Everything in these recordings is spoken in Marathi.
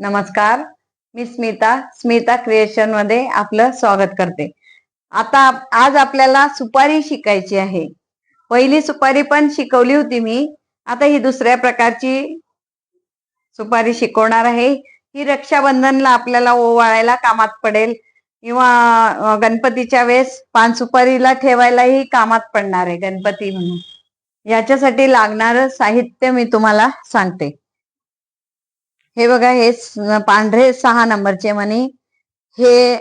नमस्कार. मी स्मिता स्मिता क्रिएशनमध्ये आपलं स्वागत करते. आता आज आपल्याला सुपारी शिकायची आहे. पहिली सुपारी पण शिकवली होती मी. आता ही दुसऱ्या प्रकारची सुपारी शिकवणार आहे. ही रक्षाबंधनला आपल्याला ओवाळायला कामात पडेल. किंवा गणपतीच्या वेळेस पान सुपारीला ठेवायलाही कामात पडणार आहे गणपती म्हणून. याच्यासाठी लागणारं साहित्य मी तुम्हाला सांगते. हे बघा हे पांढरे सहा नंबरचे मणी. हे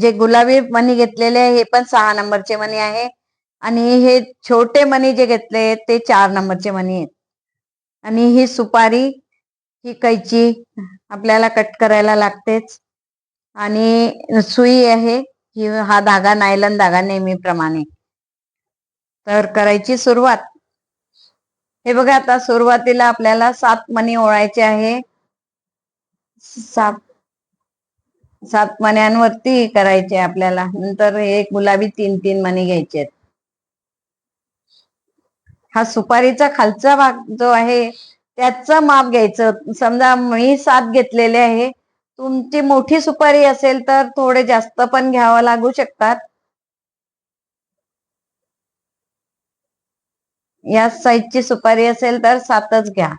जे गुलाबी मणी घेतलेले आहे हे पण सहा नंबरचे मणी आहे. आणि हे छोटे मणी जे घेतले आहेत ते चार नंबरचे मणी आहेत. आणि ही सुपारी ही कैची आपल्याला कट करायला लागतेच. आणि सुई आहे ही हा धागा नायलन धागा नेहमीप्रमाणे. तर करायची सुरुवात. हे बघा आता सुरुवातीला आपल्याला सात मणी ओळायचे आहे. सात सात मण्यांवरती करायचे आपल्याला. नंतर एक गुलाबी तीन तीन मणी घ्यायचे आहेत हा सुपारीचा खालचा भाग जो आहे त्याचं माप घ्यायचं. समजा मी सात घेतलेले आहे. तुमची मोठी सुपारी असेल तर थोडे जास्त पण घ्यावं लागू शकतात. या साईजची सुपारी असेल तर सातच घ्या.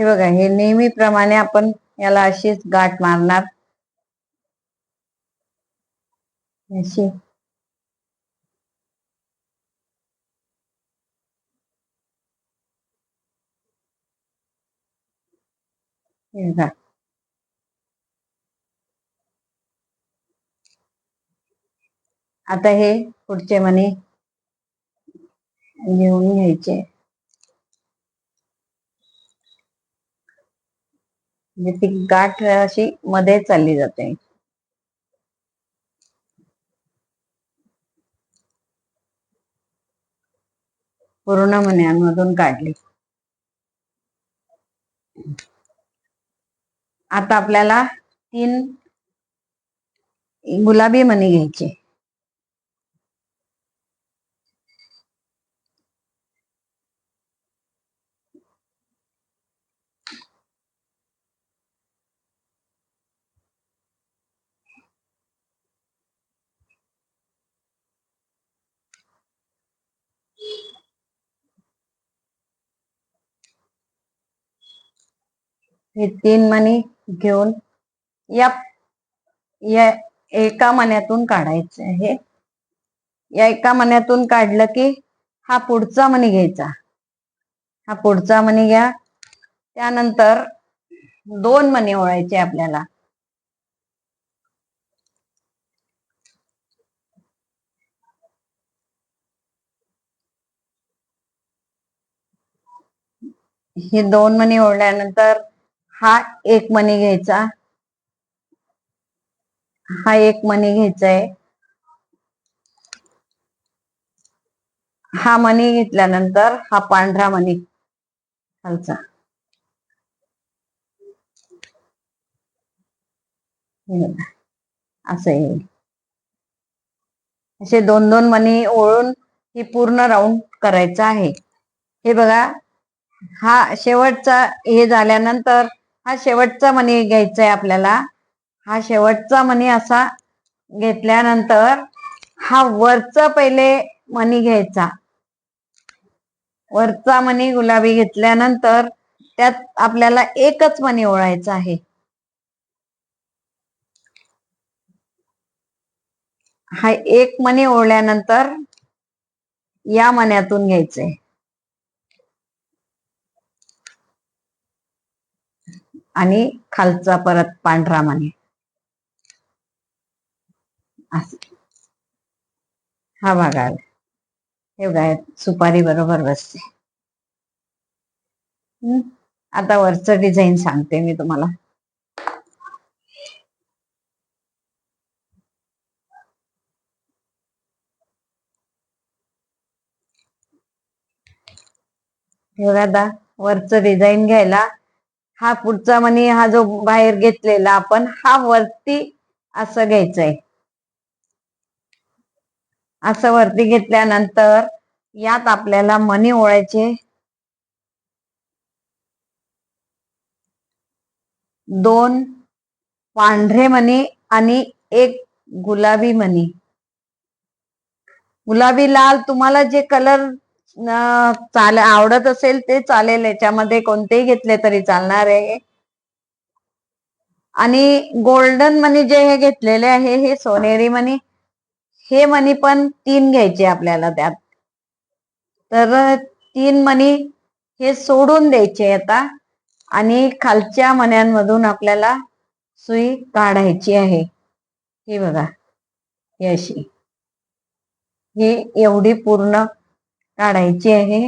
हे बघा हे नेहमीप्रमाणे आपण याला अशीच गाठ मारणार. अशी. हे बघा. आता हे पुढचे मणी घेऊन घ्यायचे. म्हणजे ती गाठ अशी मध्ये चालली जाते. पूर्ण मन्यांमधून काढली. आता आपल्याला तीन गुलाबी मणी घ्यायचे. हे तीन मणी घेऊन या या एका मण्यातून काढायचं आहे. या एका मण्यातून काढलं की हा पुढचा मणी घ्यायचा. हा पुढचा मणी घ्या. त्यानंतर दोन मणी ओळायचे आपल्याला. हे दोन मणी ओढल्यानंतर हा एक मणी घ्यायचा. हा एक मणी घ्यायचा आहे हा मणी घेतल्यानंतर हा पांढरा मणी खालचा असं येईल. असे दोन दोन मणी ओळून ही पूर्ण राऊंड करायचा आहे. हे बघा हा शेवटचा हे झाल्यानंतर हा शेवटचा मणी घ्यायचा आहे आपल्याला. हा शेवटचा मणी असा घेतल्यानंतर हा वरचा पहिले मणी घ्यायचा. वरचा मणी गुलाबी घेतल्यानंतर त्यात आपल्याला एकच मणी ओळायचा आहे. हा एक मणी ओढल्यानंतर या मण्यातून घ्यायचंय. आणि खालचा परत पांढरा मणी हा भाग आला हे बघा सुपारी बरोबर बसते. आता वरचं डिझाईन सांगते मी तुम्हाला. हे बघा आता वरचं डिझाईन घ्यायला हा पुढचा मनी हा जो बाहेर घेतलेला आपण हा वरती असं घ्यायचंय. असं वरती घेतल्यानंतर यात आपल्याला मनी ओळायचे. दोन पांढरे मणी आणि एक गुलाबी मणी गुलाबी लाल तुम्हाला जे कलर चाल आवडत असेल ते चालेल. याच्यामध्ये कोणतेही घेतले तरी चालणार आहे. आणि गोल्डन मनी जे हे घेतलेले आहे हे सोनेरी मनी हे मनी पण तीन घ्यायचे आपल्याला त्यात. तर तीन मनी हे सोडून द्यायचे आता. आणि खालच्या मन्यांमधून आपल्याला सुई काढायची आहे. ही बघा. ही अशी ही एवढी पूर्ण काढायची आहे.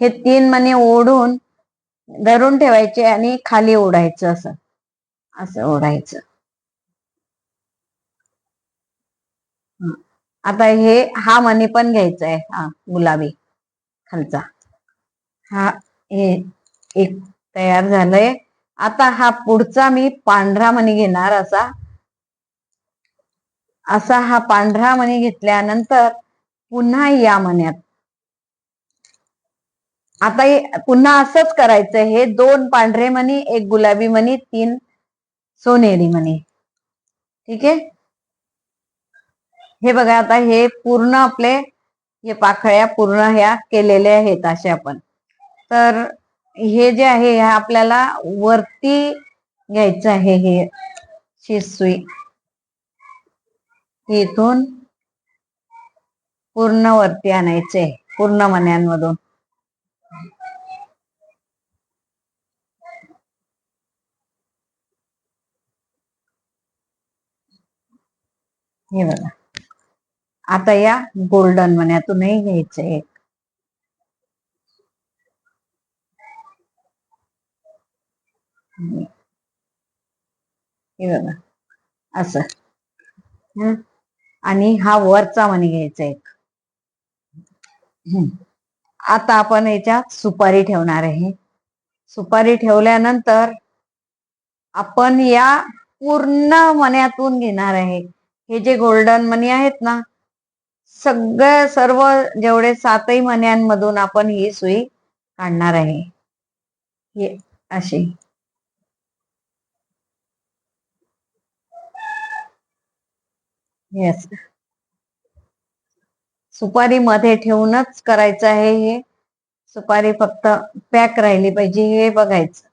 हे तीन मणी ओढून धरून ठेवायचे आणि खाली ओढायचं असं. असं ओढायचं. आता हे हा मणी पण घ्यायचा आहे. हा गुलाबी खालचा. हा हे एक तयार झालंय. आता हा पुढचा मी पांढरा मणी घेणार असा. असा हा पांढरा मणी घेतल्यानंतर पुन्हा या म्हण्यात. आता पुन्हा असंच करायचं. हे दोन पांढरे मणी एक गुलाबी मणी तीन सोनेरी मणी ठीक आहे? हे बघा आता हे पूर्ण आपले हे पाखळ्या पूर्ण ह्या केलेल्या आहेत असे आपण. तर हे जे आहे हे आपल्याला वरती घ्यायचं आहे हे शिसुई इथून पूर्ण वरती आणायचे पूर्ण मन्यांमधून. हे बघा. आता या गोल्डन मन्यातूनही घ्यायचे एक. हे बघा. असं. आणि हा वरचा मणी घ्यायचा एक. आता आपण याच्यात सुपारी ठेवणार आहे. सुपारी ठेवल्यानंतर आपण या पूर्ण मण्यातून घेणार आहे. हे जे गोल्डन मनी आहेत ना सगळ्या सर्व जेवढे सातही मण्यांमधून आपण ही सुई काढणार आहे. हे अशी. येस सुपारी मध्ये ठेवूनच करायचं आहे हे. सुपारी फक्त पॅक राहिली पाहिजे हे बघायचं.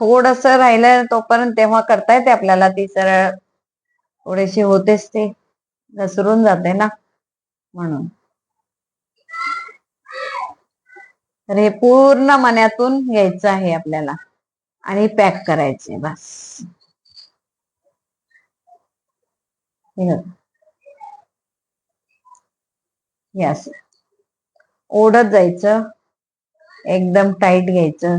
थोडस राहिलं तोपर्यंत तेव्हा करता येते आपल्याला ती सरळ थोडीशी होतेच ते. घसरून जाते ना म्हणून. तर हे पूर्ण मनातून घ्यायचं आहे आपल्याला आणि पॅक करायचे बस. यस ओढत जायचं. एकदम टाईट घ्यायचं.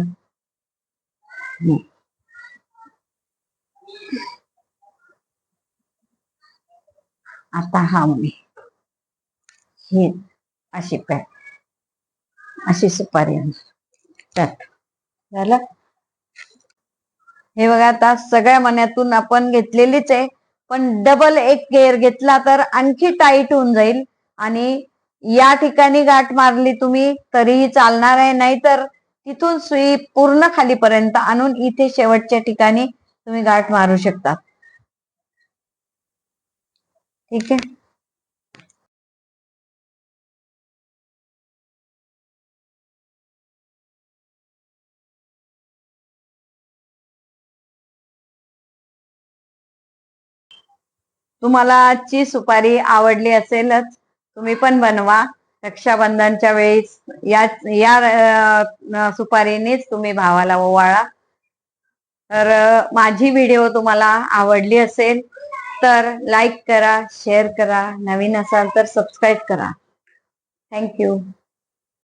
आता हा मी. ही अशी पॅक अशी सुपारी त्यात झालं? हे बघा आता सगळ्या मण्यातून आपण घेतलेलीच आहे. पण डबल एक गेअर घेतला तर आणखी टाईट होऊन जाईल. आणि या ठिकाणी गाठ मारली तुम्ही तरीही चालणार आहे. नाहीतर तिथून सुई पूर्ण खालीपर्यंत आणून इथे शेवटच्या ठिकाणी तुम्ही गाठ मारू शकता. ठीक आहे? तुम्हाला आजची सुपारी आवडली असेलच तुम्ही पण बनवा. रक्षाबंधनच्या वेळेस या या सुपारीनेच तुम्ही भावाला ओवाळा. तर माझी व्हिडिओ तुम्हाला आवडली असेल तर लाईक करा शेअर करा. नवीन असाल तर सबस्क्राईब करा. थँक्यू.